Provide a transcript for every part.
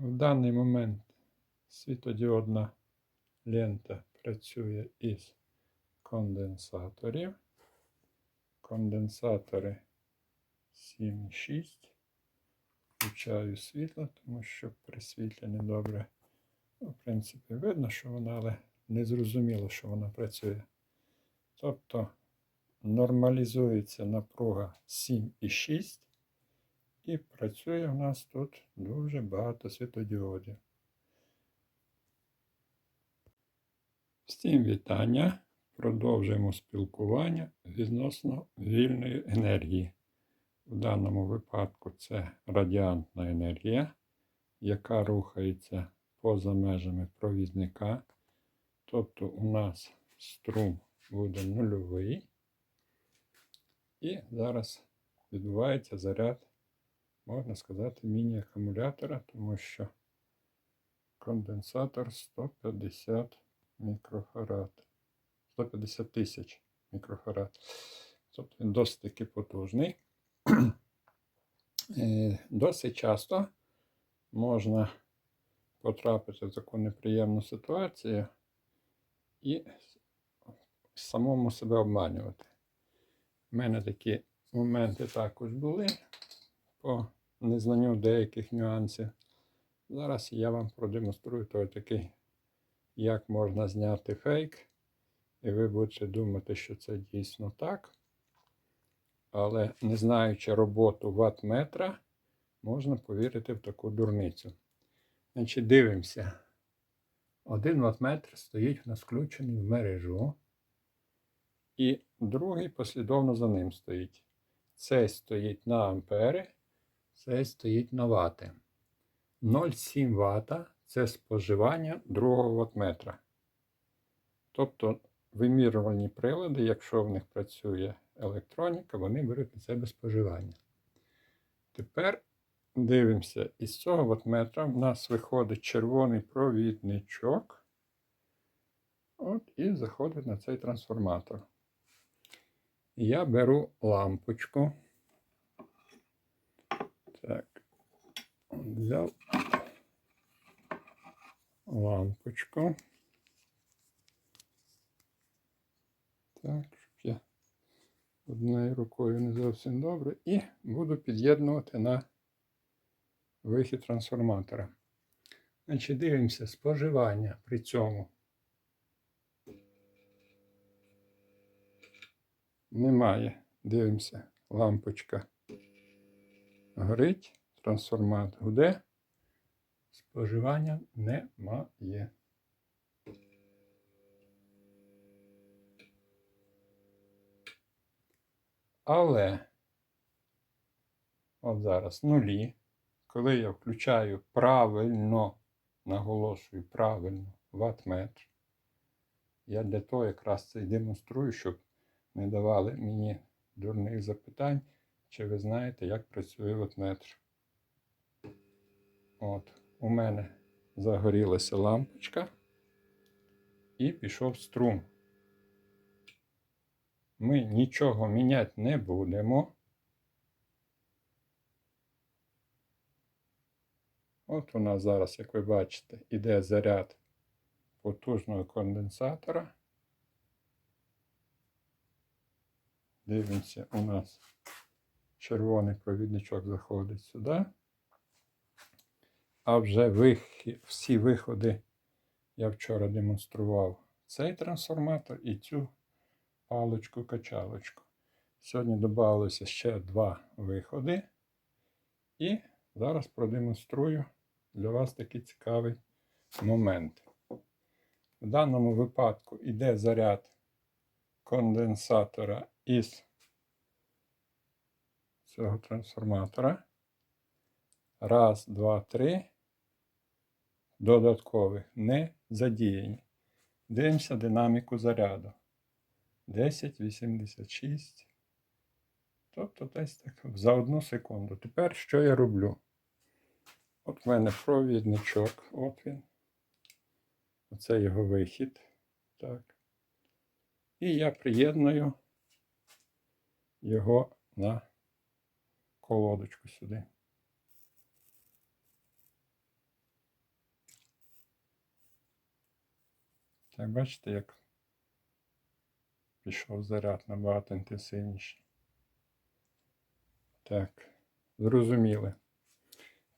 В даний момент світодіодна лента працює із конденсаторів. Конденсатори 7,6. Включаю світло, тому що при світлі не добре. Ну, в принципі, видно, що вона, але не зрозуміло, що вона працює. Тобто нормалізується напруга 7,6 і працює в нас тут дуже багато світодіодів. Всім вітання. Продовжуємо спілкування відносно вільної енергії. В даному випадку це радіантна енергія, яка рухається поза межами провідника. Тобто у нас струм буде нульовий. І зараз відбувається заряд, можна сказати, міні-акумулятора, тому що конденсатор 150 мікрофарад. 150 тисяч мікрофарад. Тобто він досить таки потужний. Е, Досить часто можна потрапити в таку неприємну ситуацію і самому себе обманювати. У мене такі моменти також були по незнанню деяких нюансів. Зараз я вам продемонструю той такий, як можна зняти фейк. І ви будете думати, що це дійсно так. Але не знаючи роботу ватметра, можна повірити в таку дурницю. Значить, дивимося. Один ватметр стоїть у нас включений в мережу. І другий послідовно за ним стоїть. Цей стоїть на ампери, цей стоїть на вати. 0,7 Вт це споживання другого ватметра. Тобто вимірювальні прилади, якщо в них працює електроніка, вони беруть на себе споживання. Тепер дивимося, із цього ватметра в нас виходить червоний провідничок. От і заходить на цей трансформатор. Я беру лампочку. Так, взяв лампочку. Так, щоб я однією рукою не зовсім добре. І буду під'єднувати на вихід трансформатора. Значить, дивимося споживання при цьому. Немає. Дивимося, лампочка горить, трансформатор гуде, споживання немає. Але от зараз нулі, коли я включаю правильно, наголошую правильно ватметр, я для того якраз це і демонструю, щоб не давали мені дурних запитань, чи ви знаєте, як працює ватметр. От, у мене загорілася лампочка і пішов струм ми нічого міняти не будемо. От у нас зараз, як ви бачите, іде заряд потужного конденсатора. Дивимося, у нас червоний провідничок заходить сюди. А вже всі виходи я вчора демонстрував цей трансформатор і цю паличку-качалочку. Сьогодні додалося ще два виходи. І зараз продемонструю для вас такий цікавий момент. В даному випадку йде заряд конденсатора із цього трансформатора. Раз, два, три. Додаткових не задіяні. Дивимося динаміку заряду. 10,86. Тобто десь так за одну секунду. Тепер що я роблю? От в мене провідничок, от він. Оце його вихід. Так. І я приєдную його на колодочку сюди. Так, бачите, як пішов заряд набагато інтенсивніший. Так, зрозуміли.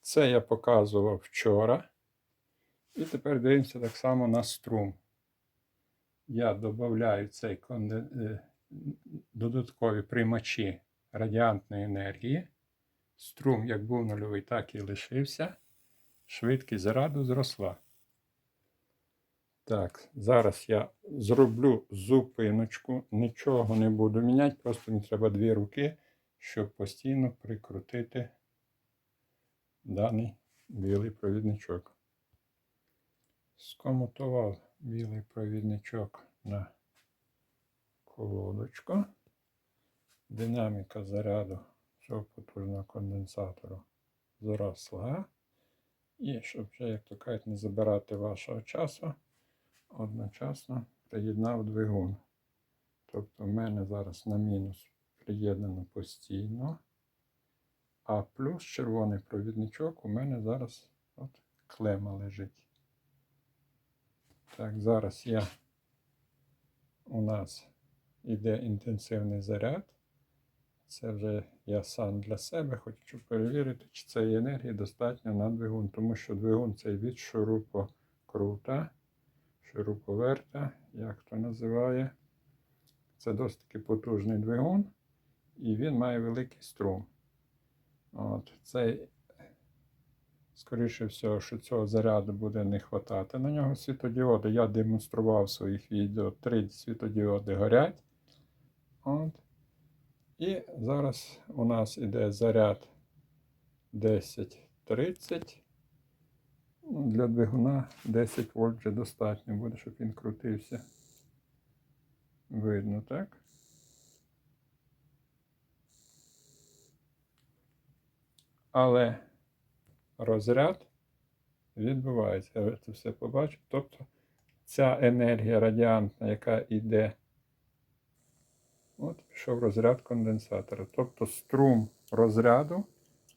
Це я показував вчора. І тепер дивимося так само на струм. Я додаю цей конден... е, додаткові приймачі радіантної енергії. Струм як був нульовий, так і лишився. Швидкість заряду зросла. Так, зараз я зроблю зупиночку, нічого не буду міняти, просто мені треба дві руки, щоб постійно прикрутити даний білий провідничок. Скомутував білий провідничок на колодочку. Динаміка заряду цього потужного конденсатору зросла. І щоб як то кажуть, не забирати вашого часу, одночасно приєднав двигун. Тобто в мене зараз на мінус приєднано постійно. А плюс червоний провідничок у мене зараз от клема лежить. Так, зараз я у нас іде інтенсивний заряд. Це вже я сам для себе хочу перевірити, чи цієї енергії достатньо на двигун, тому що двигун цей від шурупокрута, шуруповерта, як то називає. Це досить таки потужний двигун, і він має великий струм. От, цей, скоріше всього, що цього заряду буде не хватати на нього світодіоди. Я демонстрував в своїх відео, три світодіоди горять. От. І зараз у нас іде заряд 10-30. Для двигуна 10 вольт вже достатньо буде, щоб він крутився. Видно, так? Але розряд відбувається. Я це все побачив. Тобто ця енергія радіантна, яка йде От пішов розряд конденсатора. Тобто струм розряду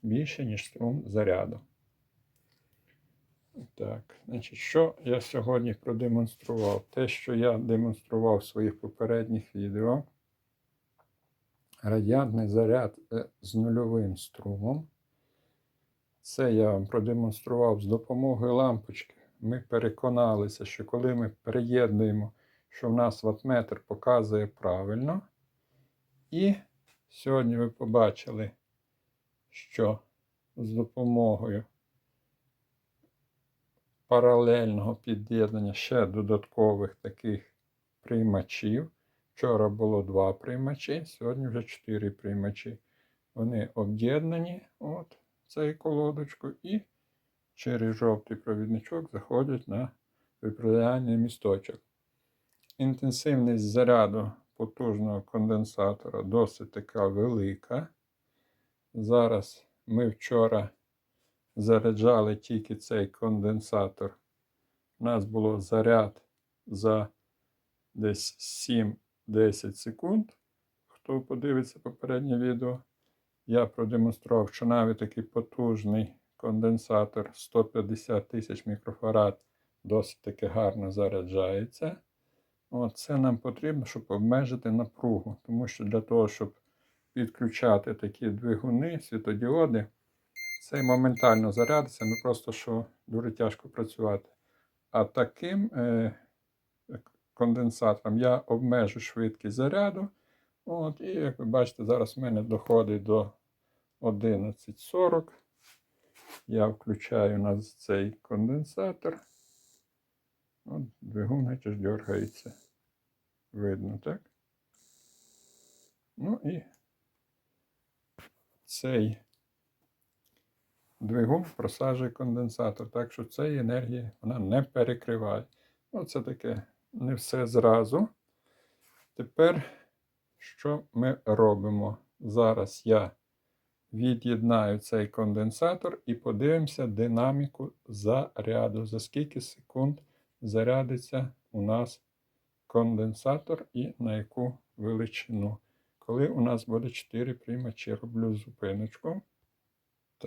більше, ніж струм заряду. Так, значить, що я сьогодні продемонстрував? Те, що я демонстрував в своїх попередніх відео. Радіантний заряд е, з нульовим струмом. Це я вам продемонстрував з допомогою лампочки. Ми переконалися, що коли ми приєднуємо, що в нас ватметр показує правильно. І сьогодні ви побачили, що з допомогою паралельного під'єднання ще додаткових таких приймачів. Вчора було два приймачі, сьогодні вже чотири приймачі. Вони об'єднані от цією колодочкою і через жовтий провідничок заходять на виправляльний місточок. Інтенсивність заряду потужного конденсатора досить така велика. Зараз ми вчора заряджали тільки цей конденсатор. У нас було заряд за десь 7-10 секунд. Хто подивиться попереднє відео, я продемонстрував, що навіть такий потужний конденсатор 150 тисяч мікрофарад досить таки гарно заряджається. От, Це нам потрібно, щоб обмежити напругу. Тому що для того, щоб підключати такі двигуни, світодіоди, цей моментально зарядиться, ми просто що дуже тяжко працювати. А таким е, конденсатором я обмежу швидкість заряду. От, І як ви бачите, зараз в мене доходить до 11.40. Я включаю на цей конденсатор. От Двигун геть дергається. Видно, так? Ну і цей двигун просаджує конденсатор, так що цієї енергії вона не перекриває. Ну, це таке не все зразу. Тепер, що ми робимо? Зараз я від'єднаю цей конденсатор і подивимося динаміку заряду. За скільки секунд зарядиться у нас конденсатор і на яку величину. Коли у нас буде 4 приймачі, роблю зупиночку.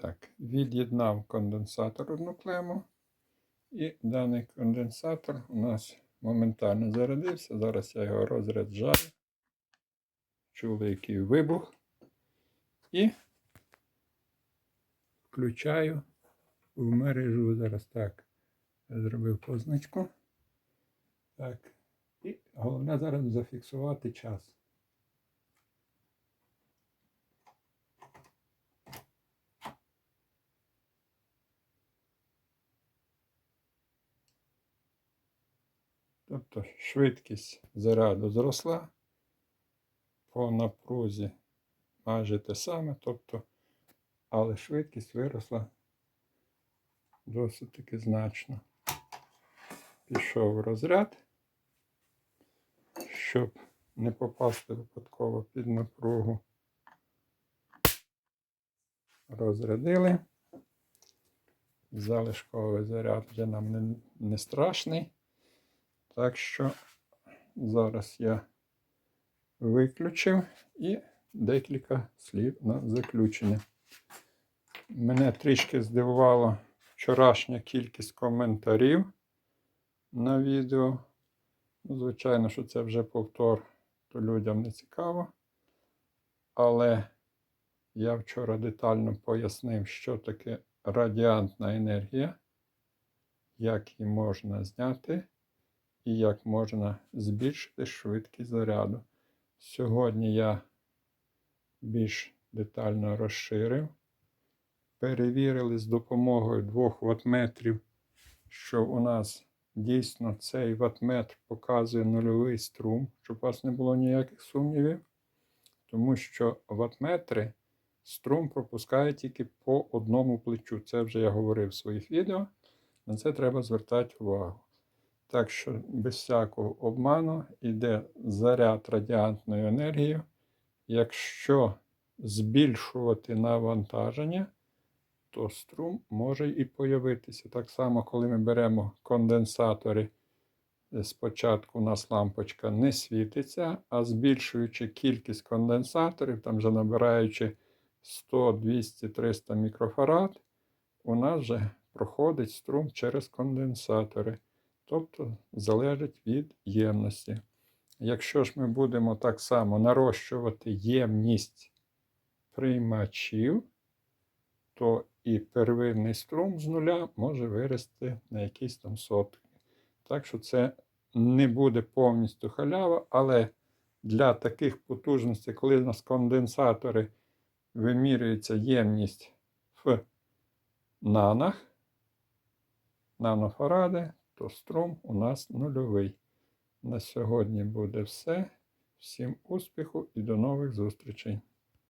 Так, від'єднав конденсатор одну клему. І даний конденсатор у нас моментально зарядився. Зараз я його розряджаю. Чули, який вибух. І включаю в мережу. Зараз так. Зробив позначку. Так. І головне зараз зафіксувати час. Тобто швидкість заряду зросла, по напрузі майже те саме, тобто, але швидкість виросла досить таки значно. Пішов розряд, щоб не попасти випадково під напругу. Розрядили. Залишковий заряд вже нам не, не страшний. Так що зараз я виключив і декілька слів на заключення. Мене трішки здивувала вчорашня кількість коментарів на відео. Ну, Звичайно, що це вже повтор, то людям не цікаво. Але я вчора детально пояснив, що таке радіантна енергія, як її можна зняти і як можна збільшити швидкість заряду. Сьогодні я більш детально розширив. Перевірили з допомогою двох ватметрів, що у нас дійсно цей ватметр показує нульовий струм, щоб у вас не було ніяких сумнівів. Тому що ватметри струм пропускає тільки по одному плечу. Це вже я говорив в своїх відео. На це треба звертати увагу. Так що без всякого обману йде заряд радіантною енергією. Якщо збільшувати навантаження, то струм може і появитися. Так само, коли ми беремо конденсатори, е, спочатку у нас лампочка не світиться, а збільшуючи кількість конденсаторів, там вже набираючи 100, 200, 300 мікрофарад, у нас вже проходить струм через конденсатори тобто залежить від ємності. Якщо ж ми будемо так само нарощувати ємність приймачів, то і первинний струм з нуля може вирости на якісь там сотки. Так що це не буде повністю халява, але для таких потужностей, коли у нас конденсатори вимірюється ємність в нанах, нанофаради, то струм у нас нульовий. На сьогодні буде все. Всім успіху і до нових зустрічей!